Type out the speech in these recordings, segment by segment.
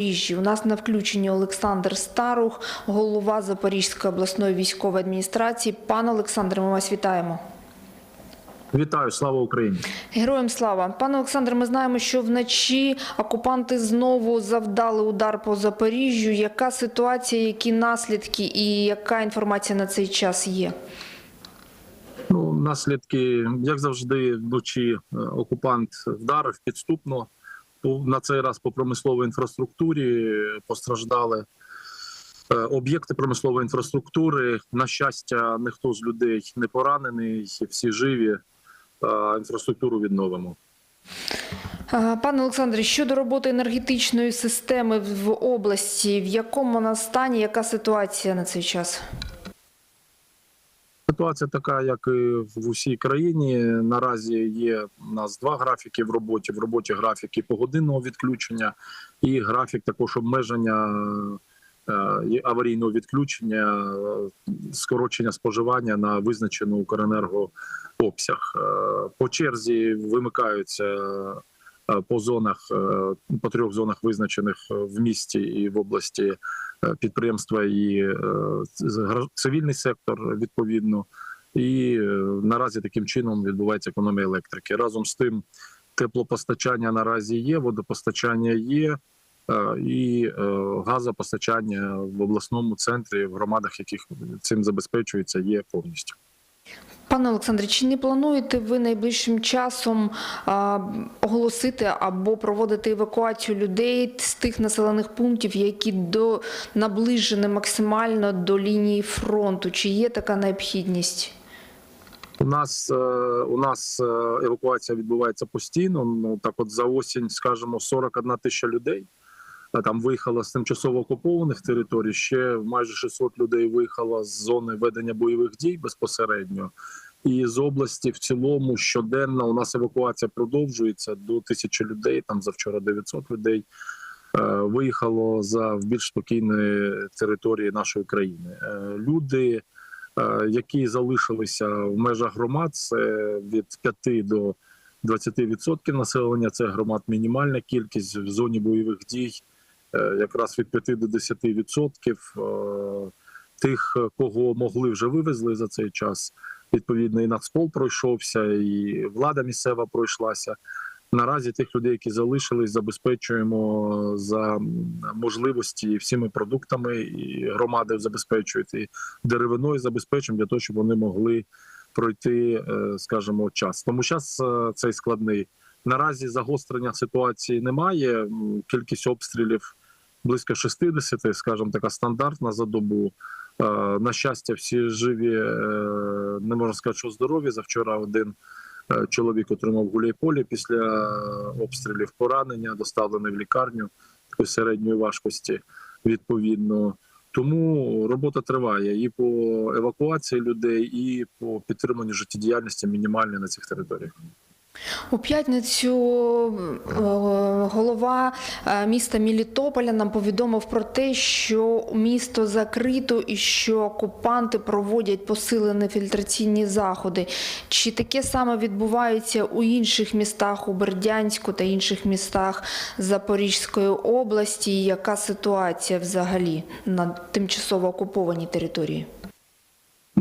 Запоріжжі. У нас на включенні Олександр Старух, голова Запорізької обласної військової адміністрації. Пане Олександре, ми вас вітаємо. Вітаю, слава Україні! Героям слава, пане Олександре. Ми знаємо, що вночі окупанти знову завдали удар по Запоріжжю. Яка ситуація, які наслідки і яка інформація на цей час є? Ну, наслідки, як завжди, вночі е, окупант вдарив підступно. На цей раз по промисловій інфраструктурі е, постраждали е, об'єкти промислової інфраструктури. На щастя, ніхто з людей не поранений, всі живі. Е, Інфраструктуру відновимо. Пане Олександре, щодо роботи енергетичної системи в області, в якому вона стані, яка ситуація на цей час? Ситуація така, як і в усій країні. Наразі є у нас два графіки в роботі. В роботі графіки погодинного відключення і графік також обмеження е, аварійного відключення, е, скорочення споживання на визначену Укренерго обсяг. Е, По черзі вимикаються по зонах, е, по трьох зонах визначених в місті і в області е, підприємства і е, цивільний сектор відповідно. І е, наразі таким чином відбувається економія електрики. Разом з тим, теплопостачання наразі є, водопостачання є, е, і е, газопостачання в обласному центрі, в громадах, яких цим забезпечується, є повністю. Пане Олександре, чи не плануєте ви найближчим часом а, оголосити або проводити евакуацію людей з тих населених пунктів, які до наближені максимально до лінії фронту? Чи є така необхідність? У нас е, у нас е, евакуація відбувається постійно. Ну так, от за осінь, скажімо, 41 тисяча людей. Там виїхало з тимчасово окупованих територій. Ще майже 600 людей виїхало з зони ведення бойових дій безпосередньо. І з області в цілому щоденно у нас евакуація продовжується до тисячі людей. Там завчора 900 людей е, виїхало за в більш спокійні території нашої країни. Е, Люди е, які залишилися в межах громад, це від 5 до 20% населення. Це громад мінімальна кількість в зоні бойових дій, якраз від 5 до 10%. Е, Тих, кого могли, вже вивезли за цей час. Відповідно, і Нацпол пройшовся, і влада місцева пройшлася. Наразі тих людей, які залишились, забезпечуємо за можливості всіми продуктами, і громади забезпечують і деревиною забезпечуємо для того, щоб вони могли пройти, е, скажімо, час. Тому час е, цей складний. Наразі загострення ситуації немає. Кількість обстрілів близько 60, скажімо, така стандартна за добу. Е, На щастя, всі живі, е, не можна сказати, що здорові. Завчора один е, чоловік отримав гуляйполі після обстрілів поранення, доставлений в лікарню такої середньої важкості. Відповідно, тому робота триває і по евакуації людей, і по підтриманню життєдіяльності мінімальної на цих територіях. У п'ятницю е, голова е, міста Мілітополя нам повідомив про те, що місто закрито і що окупанти проводять посилені фільтраційні заходи. Чи таке саме відбувається у інших містах, у Бердянську та інших містах Запорізької області? Яка ситуація взагалі на тимчасово окупованій території?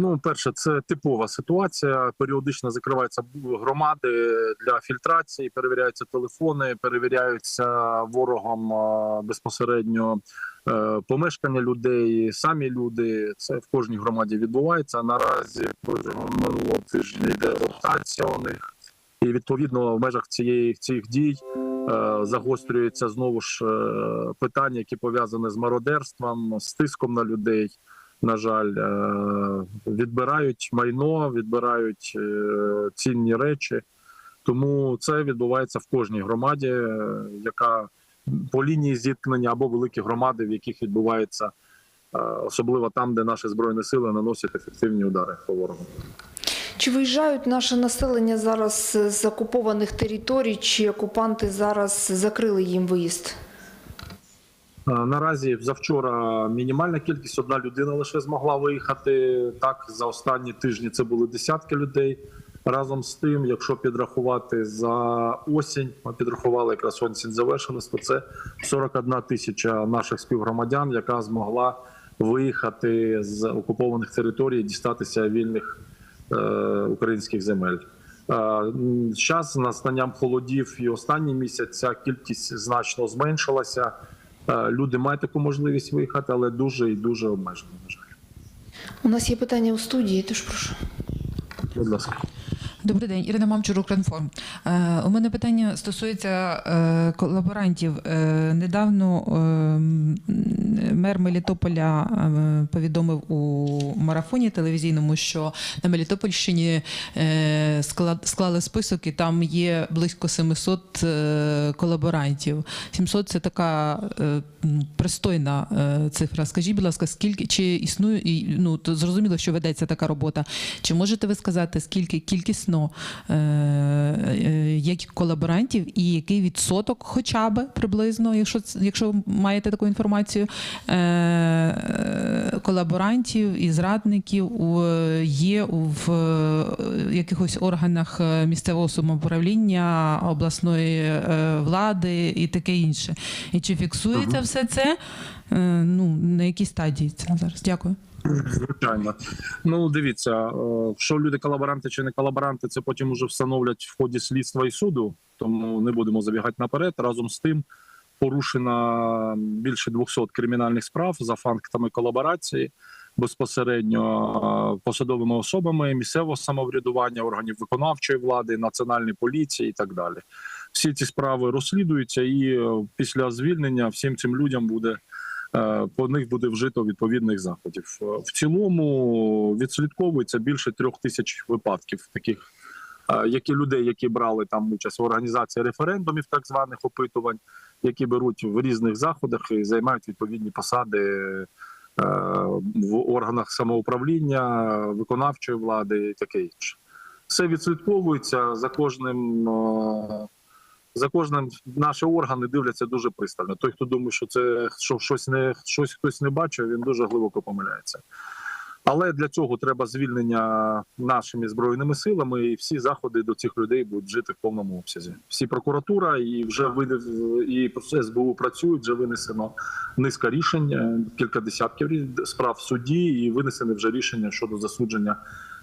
Ну, перше, це типова ситуація. Періодично закриваються громади для фільтрації, перевіряються телефони, перевіряються ворогом е, безпосередньо е, помешкання людей, самі люди. Це в кожній громаді відбувається. Наразі протягом минулого тижня йде ротація у них, і відповідно в межах цієї цих дій. е, Загострюється знову ж питання, які пов'язані з мародерством, з тиском на людей на жаль, е, відбирають майно, відбирають е, цінні речі. Тому це відбувається в кожній громаді, е, яка по лінії зіткнення або великі громади, в яких відбувається особливо там, де наші збройні сили наносять ефективні удари по ворогу. Чи виїжджають наше населення зараз з окупованих територій, чи окупанти зараз закрили їм виїзд? Е, Наразі завчора мінімальна кількість одна людина лише змогла виїхати. Так за останні тижні це були десятки людей. Разом з тим, якщо підрахувати за осінь, ми підрахували якраз осінь завершилась, то це 41 тисяча наших співгромадян, яка змогла виїхати з окупованих територій, дістатися вільних е, українських земель. Зараз з настанням холодів і останній місяць ця кількість значно зменшилася. Люди мають таку можливість виїхати, але дуже і дуже обмежено. На жаль, У нас є питання у студії, тож прошу. будь ласка. Добрий день, Ірина Мамчур, Укрінформ. Е, у мене питання стосується е, колаборантів. Е, недавно е, мер Мелітополя е, повідомив у марафоні телевізійному, що на Мелітопольщині склад, склали список, і там є близько 700 е, колаборантів. 700 – це така пристойна цифра. Скажіть, будь ласка, скільки чи існує ну то зрозуміло, що ведеться така робота. Чи можете ви сказати, скільки кількісно е, е, є колаборантів і який відсоток, хоча б приблизно, якщо якщо маєте таку інформацію, е, колаборантів і зрадників є в якихось органах місцевого самоуправління, обласної влади і таке інше? І чи фіксується все це? Ну на якій стадії це зараз? Дякую. Звичайно. Ну дивіться, е, що люди колаборанти чи не колаборанти, це потім уже встановлять в ході слідства і суду, тому не будемо забігати наперед. Разом з тим порушено більше 200 кримінальних справ за фактами колаборації безпосередньо е, посадовими особами місцевого самоврядування, органів виконавчої влади, національної поліції і так далі. Всі ці справи розслідуються, і е, після звільнення всім цим людям буде по них буде вжито відповідних заходів. Е, В цілому відслідковується більше трьох тисяч випадків таких, е, які людей, які брали там участь в організації референдумів, так званих опитувань, які беруть в різних заходах і займають відповідні посади. е, В органах самоуправління, виконавчої влади і таке інше. Все відслідковується за кожним е, за кожним наші органи дивляться дуже пристально. Той, хто думає, що це що щось не щось хтось не бачив, він дуже глибоко помиляється. Але для цього треба звільнення нашими збройними силами, і всі заходи до цих людей будуть жити в повному обсязі. Всі прокуратура і вже вини- і СБУ працюють, вже винесено низка рішень, е, кілька десятків справ в суді, і винесені вже рішення щодо засудження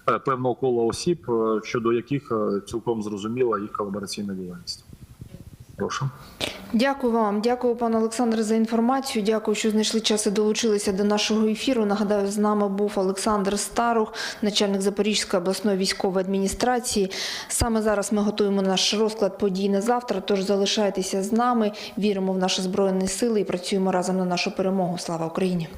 е, певного кола осіб, е, щодо яких цілком зрозуміла їх колабораційна діяльність. Прошу. Дякую вам, дякую, пане Олександре, за інформацію. Дякую, що знайшли час і долучилися до нашого ефіру. Нагадаю, з нами був Олександр Старух, начальник Запорізької обласної військової адміністрації. Саме зараз ми готуємо наш розклад подій на завтра. Тож залишайтеся з нами, віримо в наші збройні сили і працюємо разом на нашу перемогу. Слава Україні!